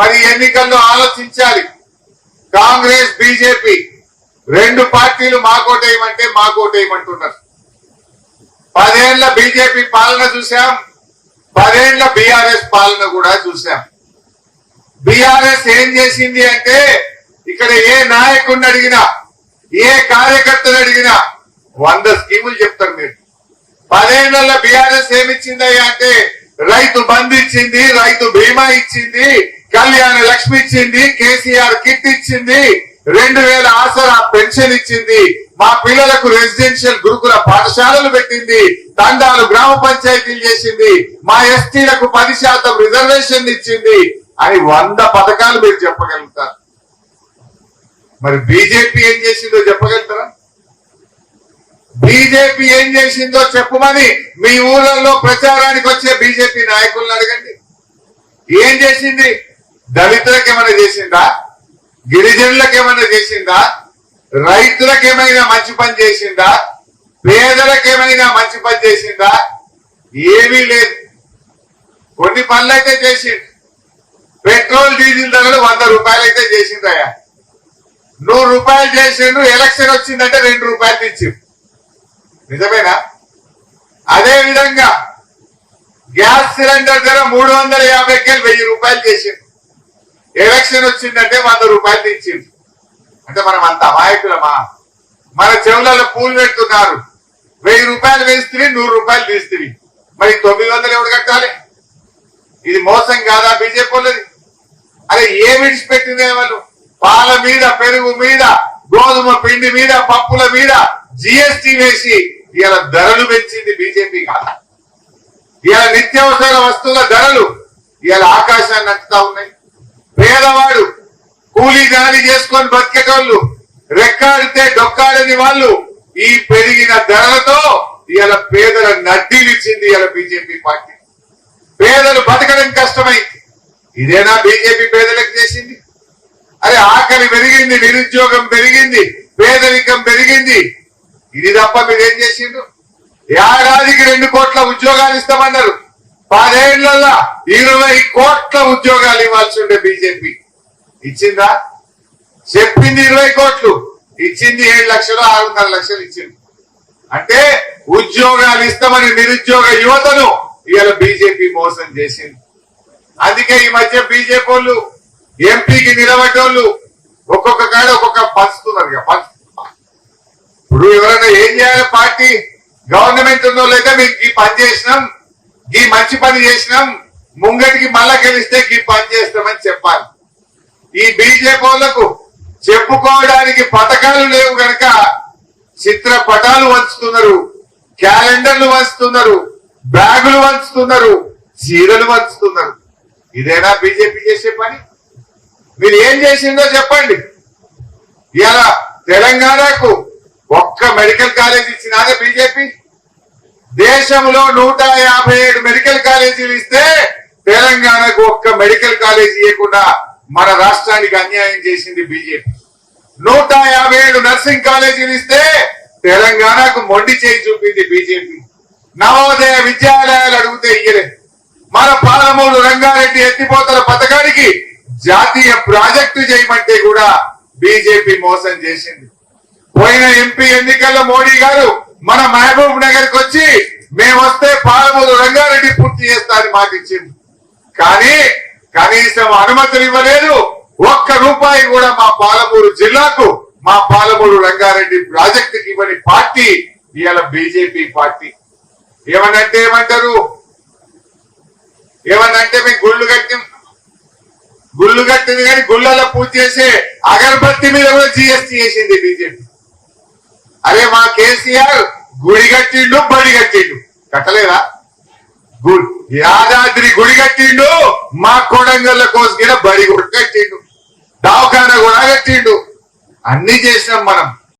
మరి ఎన్నికల్లో ఆలోచించాలి. కాంగ్రెస్ బీజేపీ రెండు పార్టీలు మాకోటేయమంటే మాకోటేయమంటున్నారు. పదేళ్ళ బీజేపీ పాలన చూసాం పదేళ్ళ బీఆర్ఎస్ పాలన కూడా చూసాం బీఆర్ఎస్ ఏం చేసింది అంటే ఇక్కడ ఏ నాయకుడిని అడిగినా ఏ కార్యకర్తను అడిగినా వంద స్కీములు చెప్తారు మీరు. పదేళ్ళలో బీఆర్ఎస్ ఏమిచ్చిందయ్యా అంటే రైతు బంధు ఇచ్చింది రైతు బీమా ఇచ్చింది కళ్యాణ లక్ష్మి ఇచ్చింది కేసీఆర్ కిట్ ఇచ్చింది రెండు వేల ఆసరా పెన్షన్ ఇచ్చింది మా పిల్లలకు రెసిడెన్షియల్ గురుకుల పాఠశాలలు పెట్టింది తండాలు గ్రామ పంచాయతీలు చేసింది మా ఎస్టీలకు పది శాతం రిజర్వేషన్ ఇచ్చింది అని వంద పథకాలు మీరు చెప్పగలుగుతారు. మరి బీజేపీ ఏం చేసిందో చెప్పగలుగుతారా? బీజేపీ ఏం చేసిందో చెప్పమని మీ ఊళ్ళల్లో ప్రచారానికి వచ్చే బీజేపీ నాయకులను అడగండి. ఏం చేసింది? దళితులకు ఏమైనా చేసిందా? గిరిజనులకు ఏమైనా చేసిందా? రైతులకు ఏమైనా మంచి పని చేసిందా? పేదలకు ఏమైనా మంచి పని చేసిందా? ఏమీ లేదు. కొన్ని పనులు అయితే చేసిండు. పెట్రోల్ డీజిల్ ధరలు వంద రూపాయలు అయితే చేసిందయ్యా నూరు రూపాయలు చేసిండు ఎలక్షన్ వచ్చిందంటే రెండు రూపాయలు ఇచ్చిండు నిజమేనా? అదే విధంగా గ్యాస్ సిలిండర్ ధర మూడు వందల యాభై వెయ్యి రూపాయలు చేసిండు. ఎలక్షన్ వచ్చిందంటే వంద రూపాయలు తెచ్చింది అంటే మనం అంత అమాయకులమా? మన చెవులలో పూలు పెడుతున్నారు. వెయ్యి రూపాయలు వేస్తుంది నూరు రూపాయలు తీస్తుంది మరి తొమ్మిది వందలు ఎవరు కట్టాలి? ఇది మోసం కాదా బీజేపీ వాళ్ళది? అరే ఏ విడిచిపెట్టిందే వాళ్ళు? పాల మీద పెరుగు మీద గోధుమ పిండి మీద పప్పుల మీద జిఎస్టి వేసి ఇలా ధరలు పెంచింది బీజేపీ కాదా. ఇలా నిత్యావసర వస్తువుల ధరలు ఇలా ఆకాశాన్ని అంటుతా ఉన్నాయి. పేదవాడు కూలీ గాలి చేసుకొని బతికేటోళ్ళు రెక్కాడితే డొక్కాడని వాళ్ళు ఈ పెరిగిన ధరలతో ఇవాళ పేదల నడ్డీలిచ్చింది ఇవాళ బీజేపీ పార్టీ. పేదలు బతకడం కష్టమైంది. ఇదేనా బీజేపీ పేదలకు చేసింది? అరే ఆకలి పెరిగింది నిరుద్యోగం పెరిగింది పేదరికం పెరిగింది. ఇది తప్ప మీరేం చేసిండ్రు? ఏడాదికి రెండు కోట్ల ఉద్యోగాలు ఇస్తామన్నారు. పదేళ్ళలో ఇరవై కోట్ల ఉద్యోగాలు ఇవ్వాల్సి ఉండే బీజేపీ. ఇచ్చిందా? చెప్పింది ఇరవై కోట్లు. ఇచ్చింది ఏడు లక్షలు ఆరున్నర లక్షలు ఇచ్చింది. అంటే ఉద్యోగాలు ఇస్తామని నిరుద్యోగ యువతను ఇవాళ బీజేపీ మోసం చేసింది. అందుకే ఈ మధ్య బీజేపీ వాళ్ళు ఎంపీకి నిలబడ్డోళ్ళు ఒక్కొక్క కాడ ఒక్కొక్క పంచుతున్నారు ఇక పంచు. ఇప్పుడు ఎవరైనా ఏం చేయాలి? పార్టీ గవర్నమెంట్ ఉన్న వాళ్ళైతే మీకు ఈ పని చేసినాం ఈ మంచి పని చేసినాం ముంగటికి మళ్ళా గెలిస్తే ఈ పని చేస్తామని చెప్పాలి. ఈ బీజేపీలకు చెప్పుకోవడానికి పథకాలు లేవు గనక చిత్రపటాలు వంచుతున్నారు క్యాలెండర్లు వంచుతున్నారు బ్యాగులు వంచుతున్నారు చీరలు వంచుతున్నారు. ఇదేనా బీజేపీ చేసే పని? మీరు ఏం చేసిందో చెప్పండి. ఇలా తెలంగాణకు ఒక్క మెడికల్ కాలేజ్ ఇచ్చినాదే బీజేపీ? దేశంలో నూట యాభై ఏడు మెడికల్ కాలేజీలు ఇస్తే తెలంగాణకు ఒక్క మెడికల్ కాలేజీ ఇవ్వకుండా మన రాష్ట్రానికి అన్యాయం చేసింది బీజేపీ. నూట యాభై ఏడు నర్సింగ్ కాలేజీలు ఇస్తే తెలంగాణకు మొండి చేయి చూపింది బీజేపీ. నవోదయ విద్యాలయాలు అడిగితే ఇయ్యలేదు మన పాలమూరు రంగారెడ్డి ఎత్తిపోతల పథకానికి జాతీయ ప్రాజెక్టు చేయమంటే కూడా బీజేపీ మోసం చేసింది. పోయిన ఎంపీ ఎన్నికల్లో మోడీ గారు మన మహబూబ్ నగర్కి వచ్చి మేము వస్తే పాలమూరు రంగారెడ్డి పూర్తి చేస్తారని మాట ఇచ్చింది. కానీ కనీసం అనుమతులు ఇవ్వలేదు. ఒక్క రూపాయి కూడా మా పాలమూరు జిల్లాకు మా పాలమూరు రంగారెడ్డి ప్రాజెక్టుకి ఇవ్వని పార్టీ ఇవాళ బీజేపీ పార్టీ. ఏమనంటే ఏమంటారు? ఏమనంటే మేము గుళ్ళు కట్టి గుళ్ళు కట్టింది కానీ గుళ్ళలో పూజ చేసే అగరబత్తి మీద కూడా జిఎస్టీ చేసింది బీజేపీ. అరే మా కేసీఆర్ గుడి కట్టిండు బడి కట్టిండు. కట్టలేదా? గుడి. యాదాద్రి గుడి కట్టిండు మా కొడంగల్ల కోసుకిన బడి కూడా కట్టిండు. దవాఖాన కూడా కట్టిండు. అన్ని చేసినాం మనం.